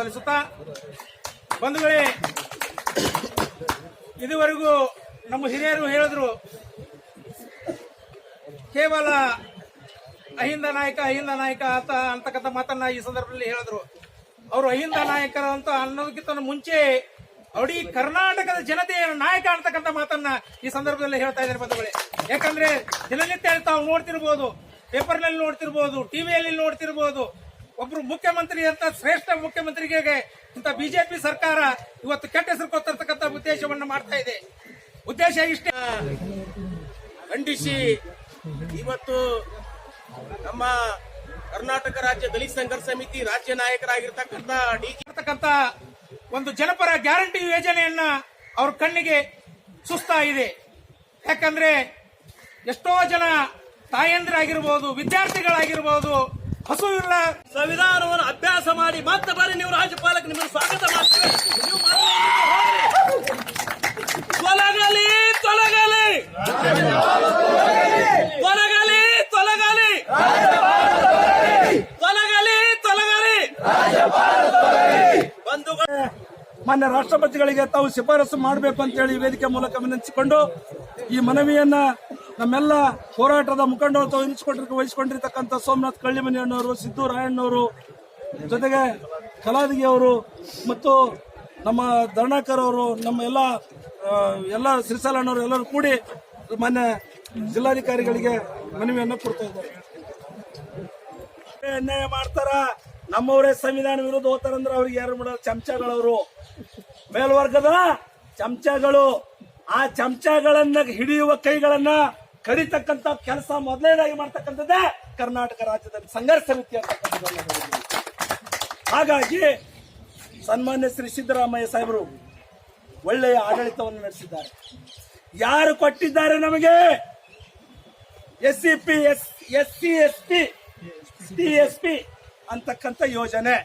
ಸಲ್ಲಿಸುತ್ತಾ ಬಂಧುಗಳೇ, ಇದುವರೆಗೂ ನಮ್ಮ ಹಿರಿಯರು ಹೇಳಿದ್ರು, ಕೇವಲ ಅಹಿಂದ ನಾಯಕ ಅಹಿಂದ ನಾಯಕ ಅಂತ ಅಂತಕ್ಕಂಥ ಮಾತನ್ನ ಈ ಸಂದರ್ಭದಲ್ಲಿ ಹೇಳಿದ್ರು. ಅವರು ಅಹಿಂದ ನಾಯಕರು ಅಂತ ಅನ್ನೋದಕ್ಕಿಂತ ಮುಂಚೆ ಅವಡಿ ಕರ್ನಾಟಕದ ಜನತೆಯ ನಾಯಕ ಅಂತಕ್ಕಂಥ ಮಾತನ್ನ ಈ ಸಂದರ್ಭದಲ್ಲಿ ಹೇಳ್ತಾ ಇದ್ದಾರೆ ಬಂಧುಗಳೇ. ಯಾಕಂದ್ರೆ ದಿನನಿತ್ಯ ತಾವು ನೋಡ್ತಿರ್ಬೋದು ಪೇಪರ್ನಲ್ಲಿ ನೋಡ್ತಿರ್ಬೋದು ಟಿವಿಯಲ್ಲಿ ನೋಡ್ತಿರ್ಬೋದು ಒಬ್ರು ಮುಖ್ಯಮಂತ್ರಿ ಅಂತ ಶ್ರೇಷ್ಠ ಮುಖ್ಯಮಂತ್ರಿಗೆ ಇಂತ ಬಿಜೆಪಿ ಸರ್ಕಾರ ಇವತ್ತು ಕೆಟ್ಟ ಹೆಸರು ಕೊತ್ತಿರ್ತಕ್ಕಂಥ ಉದ್ದೇಶವನ್ನು ಮಾಡ್ತಾ ಇದೆ. ಉದ್ದೇಶ ಇಷ್ಟೇ. ಖಂಡಿಸಿ ಇವತ್ತು ನಮ್ಮ ಕರ್ನಾಟಕ ರಾಜ್ಯ ದಲಿತ ಸಂಘರ್ಷ ಸಮಿತಿ ರಾಜ್ಯ ನಾಯಕರಾಗಿರ್ತಕ್ಕಂಥ ಡಿ ಇರ್ತಕ್ಕಂಥ ಒಂದು ಜನಪರ ಗ್ಯಾರಂಟಿ ಯೋಜನೆಯನ್ನ ಅವ್ರ ಕಣ್ಣಿಗೆ ಸುಸ್ತಾ ಇದೆ. ಯಾಕಂದ್ರೆ ಎಷ್ಟೋ ಜನ ತಾಯಂದಿರಾಗಿರ್ಬೋದು ವಿದ್ಯಾರ್ಥಿಗಳಾಗಿರ್ಬೋದು ಹಸುವಿಲ್ಲ ಸಂವಿಧಾನವನ್ನು ಅಭ್ಯಾಸ ಮಾಡಿ ಮತ್ತೆ ಬಾರಿ ನೀವು ರಾಜ್ಯಪಾಲಕ್ಕೆ ನಿಮ್ಮ ಸ್ವಾಗತ ಮಾಡ್ತೀವಿ. ತೊಲಗಲಿ ತೊಲಗಲಿ. ತೊಲಗಲಿ ತೊಲಗಲಿ. ತೊಲಗಲಿ ತೊಲಗಲಿ. ಬಂಧುಗಳು ಮಾನ್ಯ ರಾಷ್ಟ್ರಪತಿಗಳಿಗೆ ತಾವು ಶಿಫಾರಸು ಮಾಡಬೇಕು ಅಂತೇಳಿ ವೇದಿಕೆ ಮೂಲಕ ವಿನಂತಿಸಿಕೊಂಡು ಈ ಮನವಿಯನ್ನ ನಮ್ಮೆಲ್ಲ ಹೋರಾಟದ ಮುಖಂಡರು ತಾವು ವಹಿಸಿಕೊಂಡಿರ್ ವಹಿಸಿಕೊಂಡಿರ್ತಕ್ಕಂಥ ಸೋಮನಾಥ್ ಕಳ್ಳಿಮನಿಯಣ್ಣವರು ಸಿದ್ದು ರಾಯಣ್ಣವರು ಜೊತೆಗೆ ಕಲಾದಿಗೆ ಅವರು, ಮತ್ತು ನಮ್ಮ ಧರ್ಣಾಕರ್ ಅವರು, ನಮ್ಮ ಎಲ್ಲ ಎಲ್ಲ ಸಿರಿಸಾಲಣ್ಣವರು ಎಲ್ಲರೂ ಕೂಡಿ ಮಾನ್ಯ ಜಿಲ್ಲಾಧಿಕಾರಿಗಳಿಗೆ ಮನವಿಯನ್ನು ಕೊಡ್ತಾ ಇದ್ದಾರೆ. ಅನ್ಯಾಯ ಮಾಡ್ತಾರ? ನಮ್ಮವರೇ ಸಂವಿಧಾನ ವಿರುದ್ಧ ಹೋಗ್ತಾರಂದ್ರೆ ಅವ್ರಿಗೆ ಯಾರು ಮಾಡೋ ಚಮಚಗಳವರು. ಮೇಲ್ವರ್ಗದ ಚಮಚಗಳು. ಆ ಚಮಚಗಳನ್ನ ಹಿಡಿಯುವ ಕೈಗಳನ್ನ ಕಡಿತಕ್ಕಂತ ಕೆಲಸ ಮೊದಲನೇದಾಗಿ ಮಾಡ್ತಕ್ಕಂಥದ್ದೇ ಕರ್ನಾಟಕ ರಾಜ್ಯದಲ್ಲಿ ಸಂಘರ್ಷ ಸಮಿತಿ. ಹಾಗಾಗಿ ಸನ್ಮಾನ್ಯ ಶ್ರೀ ಸಿದ್ದರಾಮಯ್ಯ ಸಾಹೇಬರು ಒಳ್ಳೆಯ ಆಡಳಿತವನ್ನು ನಡೆಸಿದ್ದಾರೆ. ಯಾರು ಕೊಟ್ಟಿದ್ದಾರೆ ನಮಗೆ? S C P S S C S P T S P ಅಂತಕ್ಕಂಥ ಯೋಜನೆ.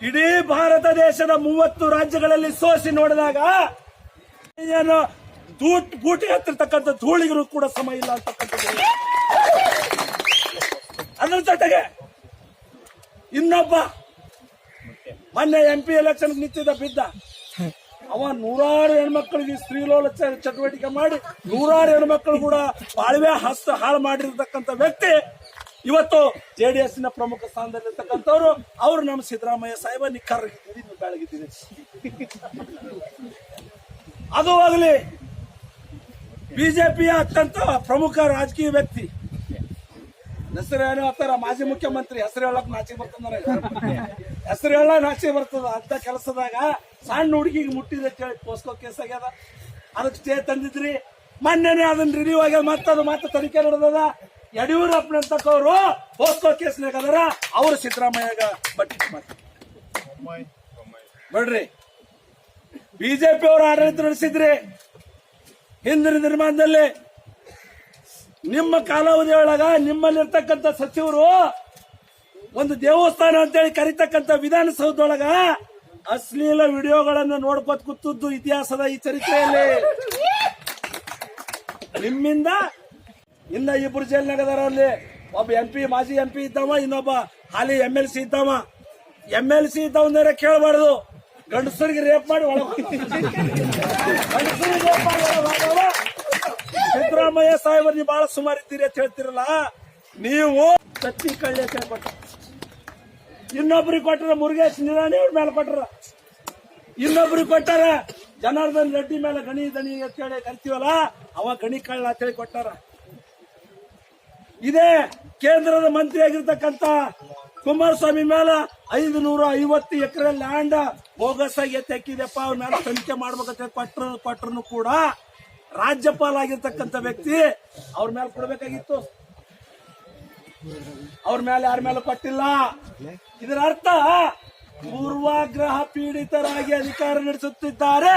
ಇಡೀ ಭಾರತ ದೇಶದ ಮೂವತ್ತು ರಾಜ್ಯಗಳಲ್ಲಿ ಸೋಸಿ ನೋಡಿದಾಗ ಏನು ಬೂಟಿ ಹತ್ತಿರ್ತಕ್ಕಂಥ ಧೂಳಿಗರು ಕೂಡ ಸಮ ಇಲ್ಲ ಅಂತಕ್ಕಂಥದ್ದು. ಅದ್ರ ಜೊತೆಗೆ ಇನ್ನೊಬ್ಬ ಮೊನ್ನೆ ಎಂ ಪಿ ಎಲೆಕ್ಷನ್ ನಿಂತಿದ್ದ, ಬಿದ್ದ. ಅವ ನೂರಾರು ಹೆಣ್ಮಕ್ಳಿಗೆ ಸ್ತ್ರೀಲೋಲ ಚಟುವಟಿಕೆ ಮಾಡಿ ನೂರಾರು ಹೆಣ್ಮಕ್ಳು ಕೂಡ ಬಾಳ್ವೆ ಹಸ್ತ ಹಾಳು ಮಾಡಿರ್ತಕ್ಕಂಥ ವ್ಯಕ್ತಿ. ಇವತ್ತು ಜೆ ಡಿ ಎಸ್ನ ಪ್ರಮುಖ ಸ್ಥಾನದಲ್ಲಿರ್ತಕ್ಕಂಥವ್ರು ಅವ್ರು ನಮ್ಮ ಸಿದ್ದರಾಮಯ್ಯ ಸಾಹೇಬ ನಿಖರ್ ನೀವು ಬೆಳಗಿದ್ದೀರಿ ಅದು ಆಗಲಿ. ಬಿಜೆಪಿಯ ಅತ್ಯಂತ ಪ್ರಮುಖ ರಾಜಕೀಯ ವ್ಯಕ್ತಿ. ಹೆಸರು ಏನೋ ಅಂತಾರ ಮಾಜಿ ಮುಖ್ಯಮಂತ್ರಿ ಹೆಸರು ಹೇಳಕ್ ನಾಚಿ ಬರ್ತಂದ್ರೆ ಹೆಸರು ಹೇಳ ನಾಚಿ ಬರ್ತದ. ಅಂತ ಕೆಲಸದಾಗ ಸಣ್ಣ ಹುಡುಗಿಗೆ ಮುಟ್ಟಿದೆ ಕೇಳಿ ಪೋಸ್ಕೋ ಕೇಸ್ ಆಗ್ಯದ. ಅದಕ್ಕೆ ಸ್ಟೇ ತಂದಿದ್ರಿ. ಮೊನ್ನೆನೆ ಅದನ್ನ ರಿಲೀವ್ ಆಗ್ಯದ. ಮತ್ತೆ ಅದು ಮತ್ತೆ ತನಿಖೆ ನಡೆದದ. ಯಡಿಯೂರಪ್ಪನಂತಕ್ಕವರು ಪೋಸ್ಕೋ ಕೇಸ್ ಅದರ ಅವರು ಸಿದ್ದರಾಮಯ್ಯಗ ಬಟ್ಟಿ ನೋಡ್ರಿ. ಬಿಜೆಪಿ ಅವರು ಆಡಳಿತ ನಡೆಸಿದ್ರಿ ಹಿಂದಿನ ನಿರ್ಮಾಣದಲ್ಲಿ ನಿಮ್ಮ ಕಾಲಾವಧಿಯೊಳಗ ನಿಮ್ಮಲ್ಲಿರ್ತಕ್ಕಂಥ ಸಚಿವರು ಒಂದು ದೇವಸ್ಥಾನ ಅಂತೇಳಿ ಕರಿತಕ್ಕಂಥ ವಿಧಾನಸೌಧದೊಳಗ ಅಶ್ಲೀಲ ವಿಡಿಯೋಗಳನ್ನು ನೋಡ್ಕೊತ್ ಕೂತದ್ದು ಇತಿಹಾಸದ ಈ ಚರಿತ್ರೆಯಲ್ಲಿ. ನಿಮ್ಮಿಂದ ಇನ್ನ ಇಬ್ರು ಜೈಲ್ನಾಗದಾರ ಅಲ್ಲಿ ಒಬ್ಬ ಎಂ ಪಿ, ಮಾಜಿ ಎಂ ಪಿ ಇದ್ದಾವ, ಇನ್ನೊಬ್ಬ ಹಾಲಿ ಎಂ ಎಲ್ ಸಿ ಇದ್ದಾವ. ಎಂ ಎಲ್ ಸಿ ಇದ್ದವನ್ನೇ ಕೇಳಬಾರ್ದು. ಗಂಡಸರಿಗೆ ರೇಪ್ ಮಾಡಿ ಒಳಗೆ ರೇಪ್ ಮಾಡಿ. ಸಿದ್ದರಾಮಯ್ಯ ಸಾಹೇಬರ್ ನೀವು ಬಹಳ ಸುಮಾರು ಇದ್ದೀರಿ ಅಂತ ಹೇಳ್ತಿರಲ್ಲ, ನೀವು ಕತ್ತಿ ಕಳ್ಳಿ ಅಂತ ಇನ್ನೊಬ್ರಿಗೆ ಕೊಟ್ಟರ ಮುರುಗೇಶ್ ನಿರಾಣಿ ಅವ್ರ ಮೇಲೆ ಕೊಟ್ಟರ ಇನ್ನೊಬ್ರಿಗೆ ಕೊಟ್ಟಾರ ಜನಾರ್ದನ್ ರೆಡ್ಡಿ ಮೇಲೆ ಗಣಿ ದಣಿ ಅಂತ ಹೇಳಿ ಕರಿತೀವಲ್ಲ, ಅವ ಗಣಿ ಕಳ್ಳ ಅಂತ ಹೇಳಿ ಕೊಟ್ಟಾರ. ಇದೇ ಕೇಂದ್ರದ ಮಂತ್ರಿ ಆಗಿರ್ತಕ್ಕಂಥ ಕುಮಾರಸ್ವಾಮಿ ಮೇಲೆ ಐದು ನೂರ ಐವತ್ತು ಎಕರೆ ಲ್ಯಾಂಡ್ ಬೋಗಸ್ ಆಗಿ ತೆಕ್ಕಿದೆಪ್ಪ ಅವ್ರ ಮೇಲೆ ತನಿಖೆ ಮಾಡ್ಬೇಕಂತ ಕೊಟ್ರು ಕೊಟ್ರು ಕೂಡ ರಾಜ್ಯಪಾಲ ಆಗಿರ್ತಕ್ಕಂಥ ವ್ಯಕ್ತಿ ಅವ್ರ ಮೇಲೆ ಕೊಡ್ಬೇಕಾಗಿತ್ತು. ಅವ್ರ ಮೇಲೆ ಯಾರ ಮೇಲೆ ಕೊಟ್ಟಿಲ್ಲ? ಇದರ ಅರ್ಥ ಪೂರ್ವಾಗ್ರಹ ಪೀಡಿತರಾಗಿ ಅಧಿಕಾರ ನಡೆಸುತ್ತಿದ್ದಾರೆ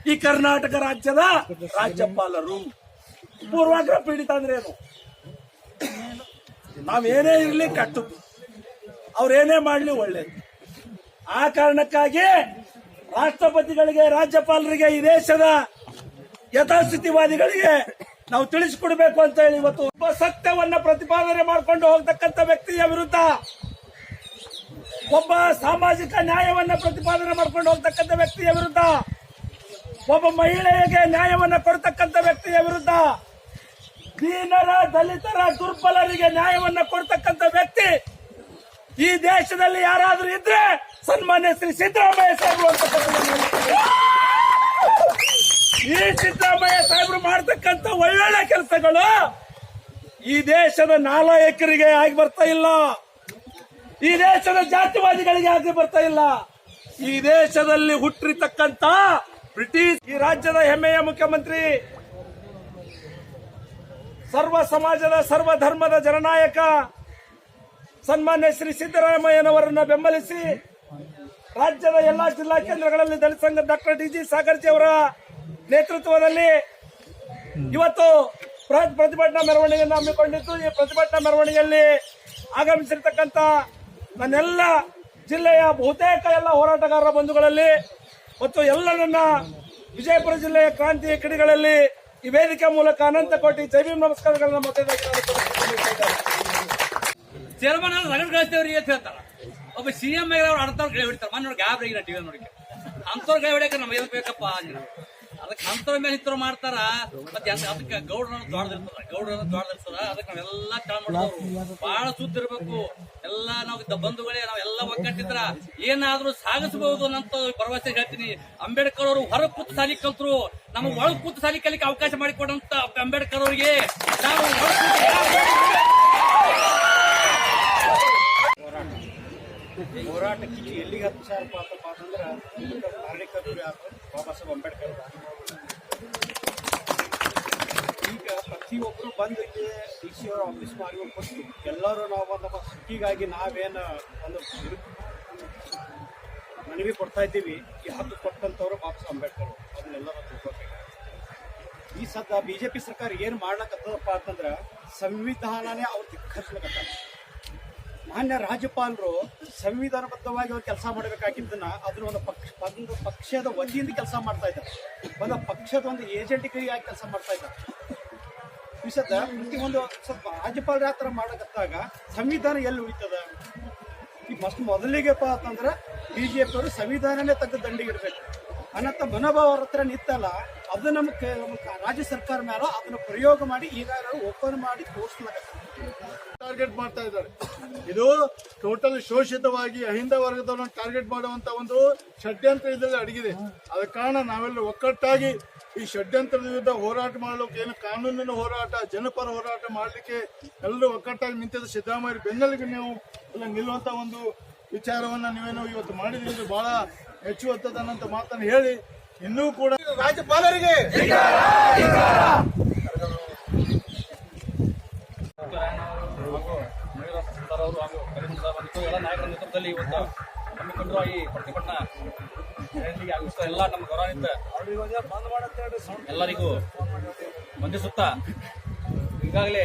ಈ ಕರ್ನಾಟಕ ರಾಜ್ಯದ ರಾಜ್ಯಪಾಲರು. ಪೂರ್ವಾಗ್ರಹ ಪೀಡಿತ ಅಂದ್ರೆ ಏನು? ನಾವೇನೇ ಇರಲಿ ಕಟ್ಟದ್ದು ಅವ್ರೇನೇ ಮಾಡಲಿ ಒಳ್ಳೇದು ಆ ಕಾರಣಕ್ಕಾಗಿ ರಾಷ್ಟ್ರಪತಿಗಳಿಗೆ, ರಾಜ್ಯಪಾಲರಿಗೆ, ಈ ದೇಶದ ಯಥಾಸ್ಥಿತಿವಾದಿಗಳಿಗೆ ನಾವು ತಿಳಿಸಿಕೊಡ್ಬೇಕು ಅಂತ ಹೇಳಿ ಇವತ್ತು ಒಬ್ಬ ಸತ್ಯವನ್ನ ಪ್ರತಿಪಾದನೆ ಮಾಡಿಕೊಂಡು ಹೋಗ್ತಕ್ಕಂಥ ವ್ಯಕ್ತಿಯ ವಿರುದ್ಧ ಒಬ್ಬ ಸಾಮಾಜಿಕ ನ್ಯಾಯವನ್ನ ಪ್ರತಿಪಾದನೆ ಮಾಡ್ಕೊಂಡು ಹೋಗ್ತಕ್ಕಂಥ ವ್ಯಕ್ತಿಯ ವಿರುದ್ಧ, ಒಬ್ಬ ಮಹಿಳೆಯರಿಗೆ ನ್ಯಾಯವನ್ನ ಕೊಡ್ತಕ್ಕಂಥ ವ್ಯಕ್ತಿಯ ವಿರುದ್ಧ ದೀನರ ದಲಿತರ ದುರ್ಬಲರಿಗೆ ನ್ಯಾಯವನ್ನ ಕೊಡ್ತಕ್ಕಂಥ ವ್ಯಕ್ತಿ ಈ ದೇಶದಲ್ಲಿ ಯಾರಾದ್ರೂ ಇದ್ರೆ ಸನ್ಮಾನ್ಯ ಶ್ರೀ ಸಿದ್ದರಾಮಯ್ಯ ಸಾಹೇಬರು ಅಂತ ಈ ಸಿದ್ದರಾಮಯ್ಯ ಸಾಹೇಬರು ಮಾಡ್ತಕ್ಕಂಥ ಒಳ್ಳೊಳ್ಳೆ ಕೆಲಸಗಳು ಈ ದೇಶದ ನಾಲಾಯಕರಿಗೆ ಆಗಿ ಬರ್ತಾ ಇಲ್ಲ. ಈ ದೇಶದ ಜಾತಿವಾದಿಗಳಿಗೆ ಆಗಿ ಬರ್ತಾ ಇಲ್ಲ. ಈ ದೇಶದಲ್ಲಿ ಹುಟ್ಟಿರ್ತಕ್ಕಂತ ಬ್ರಿಟಿಷ್ ಈ ರಾಜ್ಯದ ಹೆಮ್ಮೆಯ ಮುಖ್ಯಮಂತ್ರಿ, ಸರ್ವ ಸಮಾಜದ ಸರ್ವ ಧರ್ಮದ ಜನನಾಯಕ ಸನ್ಮಾನ್ಯ ಶ್ರೀ ಸಿದ್ದರಾಮಯ್ಯನವರನ್ನ ಬೆಂಬಲಿಸಿ ರಾಜ್ಯದ ಎಲ್ಲಾ ಜಿಲ್ಲಾ ಕೇಂದ್ರಗಳಲ್ಲಿ ದಲಿತ ಸಂಘ ಡಾಕ್ಟರ್ ಡಿ ಜಿ ಸಾಗರ್ಜಿ ಅವರ ನೇತೃತ್ವದಲ್ಲಿ ಇವತ್ತು ಬೃಹತ್ ಪ್ರತಿಭಟನಾ ಮೆರವಣಿಗೆಯನ್ನು ಹಮ್ಮಿಕೊಂಡಿದ್ದು. ಈ ಪ್ರತಿಭಟನಾ ಮೆರವಣಿಗೆಯಲ್ಲಿ ಆಗಮಿಸಿರ್ತಕ್ಕಂಥ ನನ್ನೆಲ್ಲ ಜಿಲ್ಲೆಯ ಬಹುತೇಕ ಎಲ್ಲ ಹೋರಾಟಗಾರರ ಬಂಧುಗಳಲ್ಲಿ ಮತ್ತು ಎಲ್ಲ ನನ್ನ ವಿಜಯಪುರ ಜಿಲ್ಲೆಯ ಕ್ರಾಂತಿ ಕಿಡಿಗಳಲ್ಲಿ ಈ ವೇದಿಕೆ ಮೂಲಕ ಅನಂತ ಕೋಟಿ ಜೈ ಭೀಮ್ ನಮಸ್ಕಾರಗಳನ್ನ ಮೊದಲಾಗಿ ನಾನು ಅಂದ್ರೆ ಚೇರ್ಮನ್ ರಗಡ್ ಕಳಿಸ್ತೇವ್ರಿ ಅಂತ ಹೇಳ್ತಾರ ಒಬ್ಬ ಸಿಎಂ ಅವ್ರು ಅಡ್ತಾರ ಕೈ ಹೊಡಿತಾರ. ಮನೆ ನೋಡಿ ಗ್ಯಾಬ್ರಿ ಟಿ ಟಿವಿ ನೋಡಿ ಅಂತವ್ರ ಕೈ ಹೊಡಿಯಕ್ಕೆ ನಮ್ಗೆ ಎದಕ್ ಬೇಕಪ್ಪ ಅಂದ್ರೆ. ಅದಕ್ಕೆ ಅಂತವ್ರ ಮೇಲೆ ಇಂಥವ್ರು ಮಾಡ್ತಾರ, ಮತ್ತೆ ಅದಕ್ಕೆ ಗೌಡ್ರನ್ನ ದೊಡ್ಡದಿರ್ತದ ಗೌಡ್ರನ್ನ ದೊಡ್ಡದಿರ್ತದ ಅದಕ್ಕೆ ನಾವೆಲ್ಲ ಮಾಡೋರು ಬಹಳ ಸುದ್ದಿ ಇರ್ಬೇಕು. ಎಲ್ಲ ನಾವು ಬಂಧುಗಳೇ ನಾವೆಲ್ಲ ಒಗ್ಗಟ್ಟಿದ್ರ ಏನಾದ್ರೂ ಸಾಗಿಸಬಹುದು ಅಂತ ಭರವಸೆ ಹೇಳ್ತೀನಿ. ಅಂಬೇಡ್ಕರ್ ಅವರು ಹೊರ ಕೂತು ಸಾಲಿ ಕಲ್ತರು, ನಮಗೆ ಒಳಗ್ ಕೂತು ಸಾಲಿ ಕಲಿಕ್ಕೆ ಅವಕಾಶ ಮಾಡಿಕೊಡಂತ ಅಂಬೇಡ್ಕರ್ ಅವರಿಗೆ ನಾವು ಹೊರಗ್ ಕೂತು ಹೋರಾಟಕ್ಕೆ ಎಲ್ಲಿಗೆ ಹತ್ತಾರಪ್ಪ ಅಂತಪ್ಪ ಅಂತಂದ್ರೆ ಇದಕ್ಕೆ ಕಾರ್ಯಕರ್ತರು ಯಾರು ಬಾಬಾ ಸಾಹೇಬ್ ಅಂಬೇಡ್ಕರ್ ಈಗ ಪ್ರತಿಯೊಬ್ಬರು ಬಂದು ಇಲ್ಲಿ ಡಿ ಸಿ ಅವರ ಆಫೀಸ್ ಮಾಡಿ ಕೊಟ್ಟು ಎಲ್ಲರೂ ನಾವು ಒಂದು ಹಕ್ಕಿಗಾಗಿ ನಾವೇನು ಒಂದು ಮನವಿ ಕೊಡ್ತಾ ಇದ್ದೀವಿ. ಈ ಹಕ್ಕು ಕೊಟ್ಟಂಥವ್ರು ಬಾಬಾ ಸಾಹೇಬ್ ಅಂಬೇಡ್ಕರ್ ಅದನ್ನೆಲ್ಲರೂ ತಿಳ್ಕೊಬೇಕು ಈ ಸದ್ದ ಬಿಜೆಪಿ ಸರ್ಕಾರ ಏನು ಮಾಡ್ಲಕ್ಕತ್ತದಪ್ಪ ಅಂತಂದ್ರೆ ಸಂವಿಧಾನನೇ ಅವ್ರು ಧಿಕ್ಕರಿಸ್ಲಕತ್ತಾರ. ಮಾನ್ಯ ರಾಜ್ಯಪಾಲರು ಸಂವಿಧಾನಬದ್ಧವಾಗಿ ಅವ್ರು ಕೆಲಸ ಮಾಡಬೇಕಾಗಿದ್ದನ್ನ ಅದನ್ನ ಒಂದು ಪಕ್ಷ, ಒಂದು ಪಕ್ಷದ ವತಿಯಿಂದ ಕೆಲಸ ಮಾಡ್ತಾ ಇದ್ದಾರೆ. ಒಂದು ಪಕ್ಷದ ಒಂದು ಏಜೆಂಟಿಗೆ ಆಗಿ ಕೆಲಸ ಮಾಡ್ತಾ ಇದ್ದಾರೆ. ಪ್ರತಿ ಒಂದು ಸ್ವಲ್ಪ ರಾಜ್ಯಪಾಲರ ಆ ಥರ ಮಾಡಕತ್ತಾಗ ಸಂವಿಧಾನ ಎಲ್ಲಿ ಉಳಿತದ? ಈ ಫಸ್ಟ್ ಮೊದಲಿಗೆಪ್ಪ ಅಂತಂದ್ರೆ ಬಿ ಜೆ ಪಿ ಅವರು ಸಂವಿಧಾನನೇ ತೆಗೆದು ದಂಡಿಗೆ ಇಡಬೇಕು. ಅನ್ನತ್ತ ಮನೋಭಾವ ಅವ್ರ ಹತ್ರ ನಿತ್ತಲ್ಲ ಅದು ನಮ್ಮ ರಾಜ್ಯ ಸರ್ಕಾರ ಮೇಲೆ ಅದನ್ನು ಪ್ರಯೋಗ ಮಾಡಿ ಈಗಾಗಲೇ ಓಪನ್ ಮಾಡಿ ತೋರಿಸ್ಲಾಗತ್ತೆ ಟಾರ್ಗೆಟ್ ಮಾಡ್ತಾ ಇದ್ದಾರೆ. ಇದು ಟೋಟಲ್ ಶೋಷಿತವಾಗಿ ಅಹಿಂದ ವರ್ಗದವರನ್ನು ಟಾರ್ಗೆಟ್ ಮಾಡುವಂತ ಒಂದು ಷಡ್ಯಂತ್ರ ಇದರಲ್ಲಿ ಅಡಗಿದೆ. ಅದ ಕಾರಣ ನಾವೆಲ್ಲ ಒಕ್ಕಟ್ಟಾಗಿ ಈ ಷಡ್ಯಂತ್ರದ ವಿರುದ್ಧ ಹೋರಾಟ ಮಾಡಲಿಕ್ಕೆ ಏನು ಕಾನೂನಿನ ಹೋರಾಟ, ಜನಪರ ಹೋರಾಟ ಮಾಡಲಿಕ್ಕೆ ಎಲ್ಲರೂ ಒಕ್ಕಟ್ಟಾಗಿ ನಿಂತಿದ್ದ ಸಿದ್ದರಾಮಯ್ಯ ಬೆನ್ನಲ್ಲಿಗೆ ನೀವು ಎಲ್ಲ ನಿಲ್ಲುವಂತ ಒಂದು ವಿಚಾರವನ್ನ ನೀವೇನು ಇವತ್ತು ಮಾಡಿದ್ರಿ ಬಹಳ ಮೆಚ್ಚುವಂತದನ್ನಂತ ಮಾತನ್ನು ಹೇಳಿ, ಇನ್ನೂ ಕೂಡ ರಾಜ್ಯಪಾಲರಿಗೆ ಅವರು ಹಾಗೂ ಕರೀಂ ಸಾಹೇಬ್ ಮತ್ತು ಎಲ್ಲ ನಾಯಕರ ನೇತೃತ್ವದಲ್ಲಿ ಇವತ್ತು ಹಮ್ಮಿಕೊಂಡಿರುವ ಈ ಪ್ರತಿಭಟನಾ ರ್ಯಾಲಿಗೆ ಆಗುತ್ತಾ ಎಲ್ಲ ನಮ್ಮ ಗೌರವಾನ್ವಿತ ಎಲ್ಲರಿಗೂ ವಂದಿಸುತ್ತ ಈಗಾಗಲೇ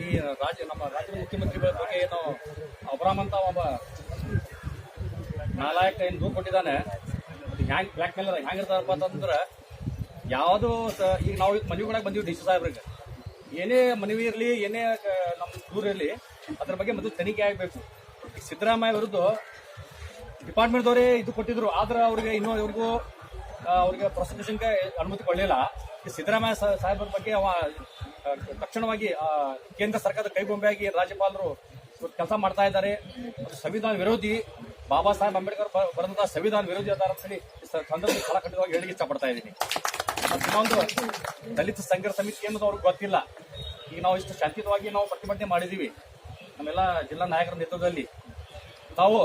ಈ ರಾಜ್ಯ ನಮ್ಮ ರಾಜ್ಯದ ಮುಖ್ಯಮಂತ್ರಿಗಳ ಬಗ್ಗೆ ಏನು ಅಂತ ಒಬ್ಬ ನಾಲಾಯಕ ಏನು ದೂರು ಕೊಟ್ಟಿದ್ದಾನೆ, ಅದು ಹ್ಯಾಂಗ್ ಬ್ಲ್ಯಾಕ್ ಮೇಲರ್ ಹ್ಯಾಂಗಿರ್ತಾರಪ್ಪ ಅಂತಂದ್ರೆ ಯಾವುದು ಈಗ ನಾವು ಮನವಿಗಳಾಗ ಬಂದೀವಿ ಡಿ ಸಿ ಸಾಹೇಬ್ರಿಗೆ. ಏನೇ ಮನವಿ ಇರಲಿ, ಏನೇ ನಮ್ಮ ದೂರ ಇರಲಿ ಅದ್ರ ಬಗ್ಗೆ ಮೊದಲು ತನಿಖೆ ಆಗಬೇಕು. ಸಿದ್ದರಾಮಯ್ಯ ವಿರುದ್ಧ ಡಿಪಾರ್ಟ್ಮೆಂಟ್ದವರೇ ಇದು ಕೊಟ್ಟಿದ್ರು. ಆದ್ರೆ ಅವ್ರಿಗೆ ಇನ್ನೂ ಅವ್ರಿಗೂ ಆ, ಅವ್ರಿಗೆ ಪ್ರಾಸಿಕ್ಯೂಷನ್ಗೆ ಅನುಮತಿ ಕೊಡಲಿಲ್ಲ. ಸಿದ್ದರಾಮಯ್ಯ ಸಾಹೇಬರ ಬಗ್ಗೆ ಅವ ತಕ್ಷಣವಾಗಿ ಕೇಂದ್ರ ಸರ್ಕಾರದ ಕೈಗೊಂಬೆಯಾಗಿ ರಾಜ್ಯಪಾಲರು ಕೆಲಸ ಮಾಡ್ತಾ ಇದ್ದಾರೆ. ಸಂವಿಧಾನ ವಿರೋಧಿ ಬಾಬಾ ಸಾಹೇಬ್ ಅಂಬೇಡ್ಕರ್ ಬರೆದಂತಹ ಸಂವಿಧಾನ ವಿರೋಧಿ ಅದಾರ ಅಂತ ಹೇಳಿ ಸಂದರ್ಭದಲ್ಲಿ ಕಳಕಟ್ಟವಾಗಿ ಹೇಳಿ ಇಷ್ಟಪಡ್ತಾ ಇದ್ದೀನಿ. ಇನ್ನೊಂದು ದಲಿತ ಸಂಘರ್ಷ ಸಮಿತಿ ಅನ್ನೋದು ಅವ್ರಿಗೆ ಗೊತ್ತಿಲ್ಲ. ಈಗ ನಾವು ಇಷ್ಟು ಶಾಂತಿಯುತವಾಗಿ ನಾವು ಪ್ರತಿಭಟನೆ ಮಾಡಿದ್ದೀವಿ ನಮ್ಮೆಲ್ಲ ಜಿಲ್ಲಾ ನಾಯಕರ ನೇತೃತ್ವದಲ್ಲಿ ತಾವು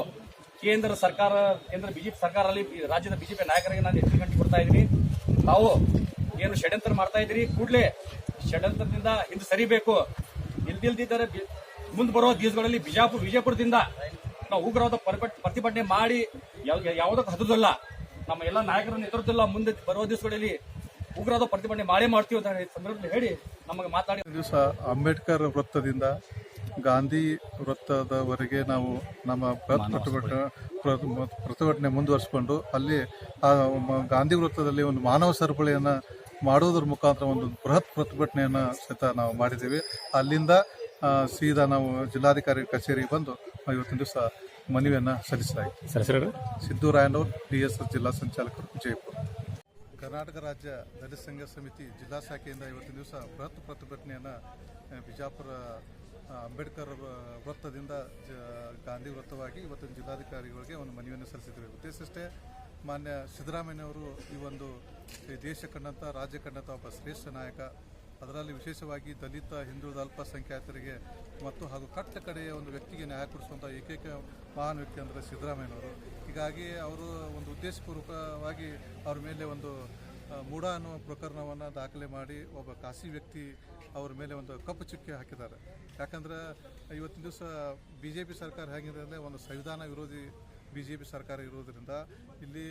ಕೇಂದ್ರ ಸರ್ಕಾರ, ಕೇಂದ್ರ ಬಿಜೆಪಿ ಸರ್ಕಾರದಲ್ಲಿ ರಾಜ್ಯದ ಬಿಜೆಪಿ ನಾಯಕರಿಗೆ ನಾನು ಹೆಚ್ಚು ಕೊಡ್ತಾ ಇದ್ದೀನಿ. ತಾವು ಏನು ಷಡ್ಯಂತ್ರ ಮಾಡ್ತಾ ಇದ್ದೀರಿ, ಕೂಡಲೇ ಷಡ್ಯಂತ್ರದಿಂದ ಹಿಂದೆ ಸರಿಬೇಕು. ಇಲ್ದಿಲ್ದಿದ್ದರೆ ಮುಂದೆ ಬರುವ ದಿವಸಗಳಲ್ಲಿ ಬಿಜಾಪುರ ವಿಜಯಪುರದಿಂದ ನಾವು ಉಗ್ರವಾದ ಪ್ರತಿಭಟನೆ ಮಾಡಿ, ಯಾವ- ಯಾವುದಕ್ಕೂ ಹತ್ತದಲ್ಲ. ನಮ್ಮ ಎಲ್ಲ ನಾಯಕರ ನೇತೃತ್ವದಲ್ಲ ಮುಂದೆ ಬರುವ ದಿವಸಗಳಲ್ಲಿ ಉಗ್ರವಾದ ಪ್ರತಿಭಟನೆ ಮಾಡೇ ಮಾಡ್ತೀವಿ ಅಂತ ಸಂದರ್ಭದಲ್ಲಿ ಹೇಳಿ ನಮಗೆ ಮಾತಾಡಿ ದಿವಸ ಅಂಬೇಡ್ಕರ್ ವೃತ್ತದಿಂದ ಗಾಂಧಿ ವೃತ್ತದವರೆಗೆ ನಾವು ನಮ್ಮ ಬೃಹತ್ ಪ್ರತಿಭಟನೆ ಪ್ರ- ಪ್ರತಿಭಟನೆ ಮುಂದುವರಿಸಿಕೊಂಡು ಅಲ್ಲಿ ಆ ಮ- ಗಾಂಧಿ ವೃತ್ತದಲ್ಲಿ ಒಂದು ಮಾನವ ಸರಪಳಿಯನ್ನು ಮಾಡೋದ್ರ ಮುಖಾಂತರ ಒಂದು ಬೃಹತ್ ಪ್ರತಿಭಟನೆಯನ್ನು ಸಹಿತ ನಾವು ಮಾಡಿದ್ದೀವಿ. ಅಲ್ಲಿಂದ ಆ, ಸೀದಾ ನಾವು ಜಿಲ್ಲಾಧಿಕಾರಿ ಕಚೇರಿಗೆ ಬಂದು ಇವತ್ತಿನ ದಿವಸ ಮನವಿಯನ್ನು ಸಲ್ಲಿಸಲಾಯಿತು. Sir sir. ಸಿದ್ದೂರಾಯನವರು D S S ಜಿಲ್ಲಾ ಸಂಚಾಲಕರು ವಿಜಯಪುರ ಕರ್ನಾಟಕ ರಾಜ್ಯ ದಲಿತ ಸಂಘ ಸಮಿತಿ ಜಿಲ್ಲಾ ಶಾಖೆಯಿಂದ ಇವತ್ತಿನ ದಿವಸ ಬೃಹತ್ ಪ್ರತಿಭಟನೆಯನ್ನು ಬಿಜಾಪುರ ಅಂಬೇಡ್ಕರ್ ವೃತ್ತದಿಂದ ಗಾಂಧಿ ವೃತ್ತವಾಗಿ ಇವತ್ತಿನ ಜಿಲ್ಲಾಧಿಕಾರಿಗಳಿಗೆ ಒಂದು ಮನವಿಯನ್ನು ಸಲ್ಲಿಸಿದ್ದೇವೆ ಉದ್ದೇಶಿಷ್ಟೇ ಮಾನ್ಯ ಸಿದ್ದರಾಮಯ್ಯವರು ಈ ಒಂದು ದೇಶ ಕಂಡಂಥ, ರಾಜ್ಯ ಕಂಡಂಥ ಒಬ್ಬ ಶ್ರೇಷ್ಠ ನಾಯಕ. ಅದರಲ್ಲಿ ವಿಶೇಷವಾಗಿ ದಲಿತ ಹಿಂದುಳಿದ ಅಲ್ಪಸಂಖ್ಯಾತರಿಗೆ ಮತ್ತು ಹಾಗೂ ಕಟ್ಟ ಕಡೆಯ ಒಂದು ವ್ಯಕ್ತಿಗೆ ನ್ಯಾಯ ಕೊಡಿಸುವಂಥ ಏಕೈಕ ಮಹಾನ್ ವ್ಯಕ್ತಿ ಅಂದರೆ ಸಿದ್ದರಾಮಯ್ಯನವರು. ಹೀಗಾಗಿ ಅವರು ಒಂದು ಉದ್ದೇಶಪೂರ್ವಕವಾಗಿ ಅವ್ರ ಮೇಲೆ ಒಂದು ಮೂಢ ಅನ್ನುವ ಪ್ರಕರಣವನ್ನು ದಾಖಲೆ ಮಾಡಿ ಒಬ್ಬ ಖಾಸಗಿ ವ್ಯಕ್ತಿ ಅವ್ರ ಮೇಲೆ ಒಂದು ಕಪ್ಪು ಚುಕ್ಕೆ ಹಾಕಿದ್ದಾರೆ. ಯಾಕಂದ್ರೆ ಇವತ್ತಿನ ದಿವಸ ಬಿ ಜೆ ಪಿ ಸರ್ಕಾರ ಹೇಗಿದೆ ಅಂದರೆ ಒಂದು ಸಂವಿಧಾನ ವಿರೋಧಿ ಬಿ ಜೆ ಪಿ ಸರ್ಕಾರ ಇರುವುದರಿಂದ ಇಲ್ಲಿ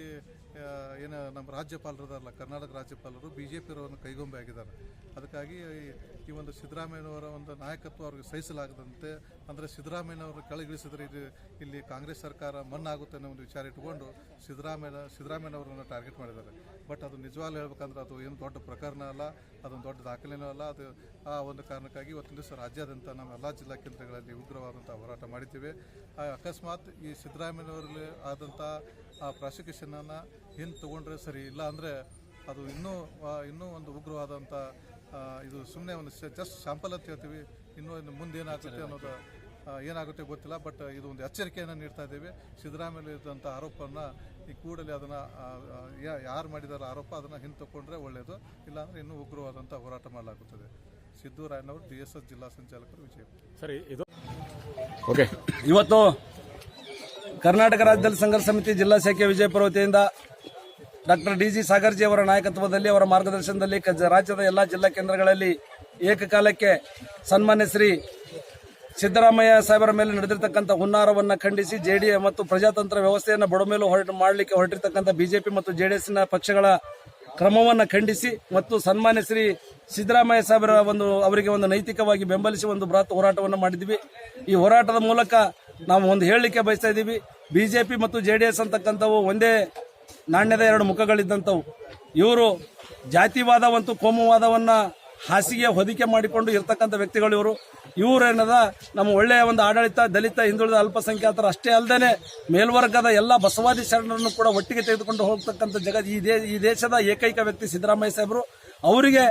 ಏನು ನಮ್ಮ ರಾಜ್ಯಪಾಲರದಲ್ಲ, ಕರ್ನಾಟಕ ರಾಜ್ಯಪಾಲರು ಬಿ ಜೆ ಪಿಯವರನ್ನು ಕೈಗೊಂಬೆ ಆಗಿದ್ದಾರೆ. ಅದಕ್ಕಾಗಿ ಈ- ಒಂದು ಸಿದ್ದರಾಮಯ್ಯನವರ ಒಂದು ನಾಯಕತ್ವ ಅವ್ರಿಗೆ ಸಹಿಸಲಾಗದಂತೆ, ಅಂದರೆ ಸಿದ್ದರಾಮಯ್ಯನವರು ಕೆಳಗಿಳಿಸಿದ್ರೆ ಇದು ಇಲ್ಲಿ ಕಾಂಗ್ರೆಸ್ ಸರ್ಕಾರ ಮಣ್ಣಾಗುತ್ತೆ ಅನ್ನೋ ಒಂದು ವಿಚಾರ ಇಟ್ಕೊಂಡು ಸಿದ್ದರಾಮಯ್ಯ, ಸಿದ್ದರಾಮಯ್ಯನವರನ್ನು ಟಾರ್ಗೆಟ್ ಮಾಡಿದ್ದಾರೆ. ಬಟ್ ಅದು ನಿಜವಾಗ್ಲೂ ಹೇಳ್ಬೇಕಂದ್ರೆ ಅದು ಏನು ದೊಡ್ಡ ಪ್ರಕರಣ ಅಲ್ಲ, ಅದೊಂದು ದೊಡ್ಡ ದಾಖಲೆನೂ ಅಲ್ಲ. ಅದು ಆ ಒಂದು ಕಾರಣಕ್ಕಾಗಿ ಇವತ್ತಿನ ದಿವಸ ರಾಜ್ಯಾದ್ಯಂತ ನಮ್ಮ ಎಲ್ಲ ಜಿಲ್ಲಾ ಕೇಂದ್ರಗಳಲ್ಲಿ ಉಗ್ರವಾದಂಥ ಹೋರಾಟ ಮಾಡಿದ್ದೇವೆ. ಅಕಸ್ಮಾತ್ ಈ ಸಿದ್ದರಾಮಯ್ಯನವರಲ್ಲಿ ಆದಂಥ ಆ ಪ್ರಾಸಿಕ್ಯೂಷನನ್ನು ಹಿಂದೆ ತೊಗೊಂಡ್ರೆ ಸರಿ ಇಲ್ಲ ಅಂದರೆ ಅದು ಇನ್ನೂ ಇನ್ನೂ ಒಂದು ಉಗ್ರವಾದಂಥ ಇದು ಸುಮ್ಮನೆ ಒಂದು ಜಸ್ಟ್ ಶಾಂಪಲ್ ಅಂತ ಹೇಳ್ತೀವಿ. ಇನ್ನೂ ಇನ್ನು ಮುಂದೆ ಏನಾಗುತ್ತೆ ಅನ್ನೋದು ಏನಾಗುತ್ತೆ ಗೊತ್ತಿಲ್ಲ ಬಟ್ ಇದು ಒಂದು ಎಚ್ಚರಿಕೆಯನ್ನು ನೀಡ್ತಾ ಇದ್ದೇವೆ. ಸಿದ್ದರಾಮಯ್ಯ ಇದ್ದಂಥ ಆರೋಪವನ್ನು ಈ ಕೂಡಲೇ ಅದನ್ನು ಯಾರು ಮಾಡಿದಾರ ಆರೋಪ ಅದನ್ನು ಹಿಂದೆ ತಗೊಂಡ್ರೆ ಒಳ್ಳೆಯದು ಇಲ್ಲಾಂದರೆ ಇನ್ನೂ ಉಗ್ರವಾದಂಥ ಹೋರಾಟ ಮಾಡಲಾಗುತ್ತದೆ. ಸಿದ್ದೂರಾಯನವರು ಡಿ ಎಸ್ ಎಸ್ ಜಿಲ್ಲಾ ಸಂಚಾಲಕರು ವಿಜಯಪುರ. ಸರಿ ಇದು ಓಕೆ ಇವತ್ತು ಕರ್ನಾಟಕ ರಾಜ್ಯದಲ್ಲಿ ಸಂಘರ್ಷ ಸಮಿತಿ ಜಿಲ್ಲಾ ಶಾಖೆ ವಿಜಯಪುರ ವತಿಯಿಂದ ಡಾಕ್ಟರ್ ಡಿ ಜಿ ಸಾಗರ್ಜಿ ಅವರ ನಾಯಕತ್ವದಲ್ಲಿ ಅವರ ಮಾರ್ಗದರ್ಶನದಲ್ಲಿ ರಾಜ್ಯದ ಎಲ್ಲಾ ಜಿಲ್ಲಾ ಕೇಂದ್ರಗಳಲ್ಲಿ ಏಕಕಾಲಕ್ಕೆ ಸನ್ಮಾನ್ಯ ಶ್ರೀ ಸಿದ್ದರಾಮಯ್ಯ ಸಾಹೇಬರ ಮೇಲೆ ನಡೆದಿರ್ತಕ್ಕಂಥ ಹುನ್ನಾರವನ್ನು ಖಂಡಿಸಿ ಜೆಡಿ ಮತ್ತು ಪ್ರಜಾತಂತ್ರ ವ್ಯವಸ್ಥೆಯನ್ನು ಬಡಮೇಲೂ ಹೊರಟು ಮಾಡಲಿಕ್ಕೆ ಹೊರಟಿರ್ತಕ್ಕಂಥ ಬಿಜೆಪಿ ಮತ್ತು ಜೆಡಿಎಸ್ನ ಪಕ್ಷಗಳ ಕ್ರಮವನ್ನು ಖಂಡಿಸಿ ಮತ್ತು ಸನ್ಮಾನ್ಯ ಶ್ರೀ ಸಿದ್ದರಾಮಯ್ಯ ಸಾಹೇಬರ ಒಂದು, ಅವರಿಗೆ ಒಂದು ನೈತಿಕವಾಗಿ ಬೆಂಬಲಿಸಿ ಒಂದು ಬೃಹತ್ ಹೋರಾಟವನ್ನು ಮಾಡಿದ್ವಿ. ಈ ಹೋರಾಟದ ಮೂಲಕ ನಾವು ಒಂದು ಹೇಳಲಿಕ್ಕೆ ಬಯಸ್ತಾ ಇದ್ದೀವಿ. ಬಿಜೆಪಿ ಮತ್ತು ಜೆಡಿಎಸ್ ಅಂತಕ್ಕಂಥವು ಒಂದೇ ನಾಣ್ಯದ ಎರಡು ಮುಖಗಳಿದ್ದಂಥವು. ಇವರು ಜಾತಿವಾದ ಮತ್ತು ಕೋಮುವಾದವನ್ನ ಹಾಸಿಗೆ ಹೊದಿಕೆ ಮಾಡಿಕೊಂಡು ಇರತಕ್ಕಂಥ ವ್ಯಕ್ತಿಗಳು ಇವರು. ಇವರೇನದ ನಮ್ಮ ಒಳ್ಳೆಯ ಒಂದು ಆಡಳಿತ, ದಲಿತ, ಹಿಂದುಳಿದ ಅಲ್ಪಸಂಖ್ಯಾತರು ಅಷ್ಟೇ ಅಲ್ಲದೆ ಮೇಲ್ವರ್ಗದ ಎಲ್ಲ ಬಸವಾದಿ ಶರಣರನ್ನು ಕೂಡ ಒಟ್ಟಿಗೆ ತೆಗೆದುಕೊಂಡು ಹೋಗ್ತಕ್ಕಂಥ ಜಗತ್ ಈ ಈ ದೇಶದ ಏಕೈಕ ವ್ಯಕ್ತಿ ಸಿದ್ದರಾಮಯ್ಯ ಸಾಹೇಬರು. ಅವರಿಗೆ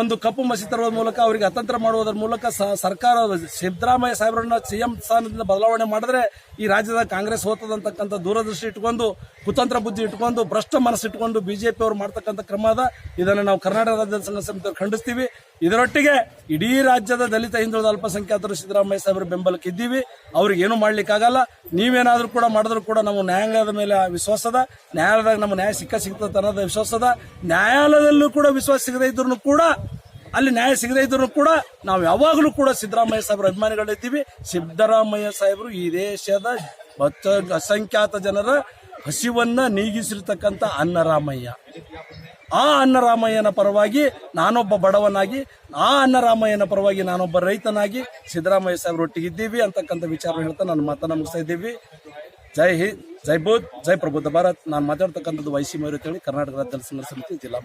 ಒಂದು ಕಪ್ಪು ಮಸಿ ತರುವ ಮೂಲಕ ಅವರಿಗೆ ಅತಂತ್ರ ಮಾಡುವುದರ ಮೂಲಕ ಸರ್ಕಾರ ಸಿದ್ದರಾಮಯ್ಯ ಸಾಹೇಬರನ್ನ ಸಿಎಂ ಸ್ಥಾನದಿಂದ ಬದಲಾವಣೆ ಮಾಡಿದ್ರೆ ಈ ರಾಜ್ಯದ ಕಾಂಗ್ರೆಸ್ ಹೋತದಂತಕ್ಕಂಥ ದೂರದೃಷ್ಟಿ ಇಟ್ಕೊಂಡು ಕುತಂತ್ರ ಬುದ್ಧಿ ಇಟ್ಕೊಂಡು ಭ್ರಷ್ಟ ಮನಸ್ಸು ಇಟ್ಕೊಂಡು ಬಿಜೆಪಿ ಅವರು ಮಾಡ್ತಕ್ಕಂಥ ಕ್ರಮ ಅದ ಇದನ್ನು ನಾವು ಕರ್ನಾಟಕ ರಾಜ್ಯದ ಸಂಘ ಸಮಿತಿಯವರು ಖಂಡಿಸ್ತೀವಿ. ಇದರೊಟ್ಟಿಗೆ ಇಡೀ ರಾಜ್ಯದ ದಲಿತ ಹಿಂದುಳಿದ ಅಲ್ಪಸಂಖ್ಯಾತರು ಸಿದ್ದರಾಮಯ್ಯ ಸಾಹೇಬರ ಬೆಂಬಲಕ್ಕೆ ಇದ್ದೀವಿ. ಅವ್ರಿಗೆ ಏನು ಮಾಡ್ಲಿಕ್ಕಾಗಲ್ಲ. ನೀವೇನಾದ್ರೂ ಕೂಡ ಮಾಡಿದ್ರು ಕೂಡ ನಮ್ಮ ನ್ಯಾಯಾಲಯದ ಮೇಲೆ ವಿಶ್ವಾಸದ ನ್ಯಾಯಾಲಯದಾಗ ನಮ್ಮ ನ್ಯಾಯ ಸಿಕ್ಕ ಸಿಗ್ತದೆ ಅನ್ನೋದು ವಿಶ್ವಾಸದ ನ್ಯಾಯಾಲಯದಲ್ಲೂ ಕೂಡ ವಿಶ್ವಾಸ ಸಿಗದೇ ಇದ್ರು ಕೂಡ, ಅಲ್ಲಿ ನ್ಯಾಯ ಸಿಗದೇ ಇದ್ರು ಕೂಡ ನಾವು ಯಾವಾಗಲೂ ಕೂಡ ಸಿದ್ದರಾಮಯ್ಯ ಸಾಹೇಬರ ಅಭಿಮಾನಿಗಳಿದ್ದೀವಿ. ಸಿದ್ದರಾಮಯ್ಯ ಸಾಹೇಬರು ಈ ದೇಶದ ಅಸಂಖ್ಯಾತ ಜನರ ಹಸಿವನ್ನ ನೀಗಿಸಿರ್ತಕ್ಕಂಥ ಅನ್ನರಾಮಯ್ಯ ಆ ಅನ್ನರಾಮಯ್ಯನ ಪರವಾಗಿ ನಾನೊಬ್ಬ ಬಡವನಾಗಿ, ಆ ಅನ್ನರಾಮಯ್ಯನ ಪರವಾಗಿ ನಾನೊಬ್ಬ ರೈತನಾಗಿ ಸಿದ್ದರಾಮಯ್ಯ ಸಾಹೇಬ್ರ ಒಟ್ಟಿಗಿದ್ದೀವಿ ಅಂತಕ್ಕಂಥ ವಿಚಾರ ಹೇಳ್ತಾ ನಾನು ಮಾತನ್ನ ಮುಗಿಸ್ತಾ ಇದ್ದೀವಿ. ಜೈ ಹಿಂದ್, ಜೈ ಬೋಧ್, ಜೈ ಪ್ರಬುದ್ಧ ಭಾರತ್. ನಾನು ಮಾತಾಡ್ತಕ್ಕಂಥದ್ದು ವೈಸಿ ಮೈರು ಹೇಳಿ ಕರ್ನಾಟಕ ರಾಜ್ಯ ಸಮಿತಿ ಜಿಲ್ಲಾ